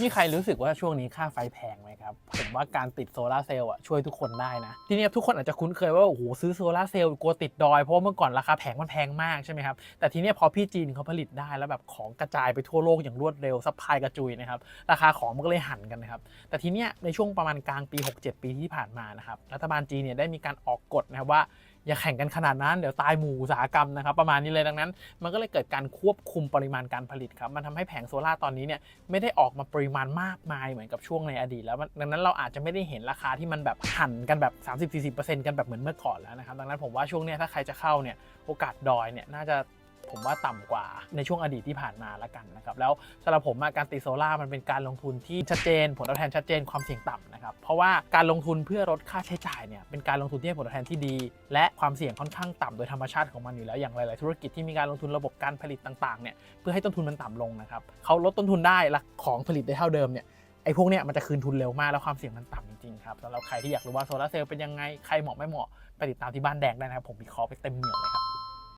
มีใครรู้สึกว่าช่วงนี้ค่าไฟแพงไหมครับผมว่าการติดโซลาร์เซลล์อะช่วยทุกคนได้นะทีนี้ทุกคนอาจจะคุ้นเคยว่าโอ้โหซื้อโซลาร์เซลล์กลัวติดดอยเพราะเมื่อก่อนราคาแผงมันแพงมากใช่ไหมครับแต่ทีนี้พอพี่จีนเขาผลิตได้แล้วแบบของกระจายไปทั่วโลกอย่างรวดเร็วซัพพลายกระจุยนะครับราคาของมันก็เลยหันกันนะครับแต่ทีนี้ในช่วงประมาณกลางปี 67 ปีที่ผ่านมานะครับรัฐบาลจีนเนี่ยได้มีการออกกฎนะครับว่า อย่าแข่งกันขนาดนั้นเดี๋ยวตายหมู่อุตสาหกรรมนะครับประมาณนี้เลยดังนั้น มันก็เลยเกิดการควบคุมปริมาณการผลิตครับมันทำให้แผงโซลาตอนนี้เนี่ยไม่ได้ออกมาปริมาณมากมายเหมือนกับช่วงในอดีตแล้วดังนั้นเราอาจจะไม่ได้เห็นราคาที่มันแบบหันกันแบบ 30-40%กันแบบเหมือนเมื่อก่อนแล้วนะครับดังนั้นผมว่าช่วงนี้ถ้าใครจะเข้าเนี่ยโอกาสดอยเนี่ยน่าจะ ผมว่าต่ำกว่าในช่วงอดีตที่ผ่านมาละกันนะครับแล้วสำหรับผมการติดโซลาร์มันเป็นการลงทุนที่ชัดเจน ผลตอบแทนชัดเจนความเสี่ยงต่ำนะครับเพราะว่าการลงทุนเพื่อลดค่าใช้จ่ายเนี่ยเป็นการลงทุนที่ให้ผลตอบแทนที่ดี และความเสี่ยงค่อนข้างต่ำโดยธรรมชาติของมันอยู่แล้วอย่างหลาย ๆ ธุรกิจที่มีการลงทุนระบบการผลิตต่าง ๆ เนี่ยเพื่อให้ต้นทุนมันต่ำลงนะครับเขาลดต้นทุนได้และของผลิตได้เท่าเดิมเนี่ยไอ้พวกเนี้ยมันจะคืนทุนเร็วมากแล้วความเสี่ยงมันต่ำจริงๆครับสำหรับใครที่อยากรู้ว่าโซลาเซลล์เป็นยังไงใครเหมาะไม่เหมาะไปติดตามที่บ้านแดงได้นะครับผมมีคอไปเต็มเหนียวเลยครับ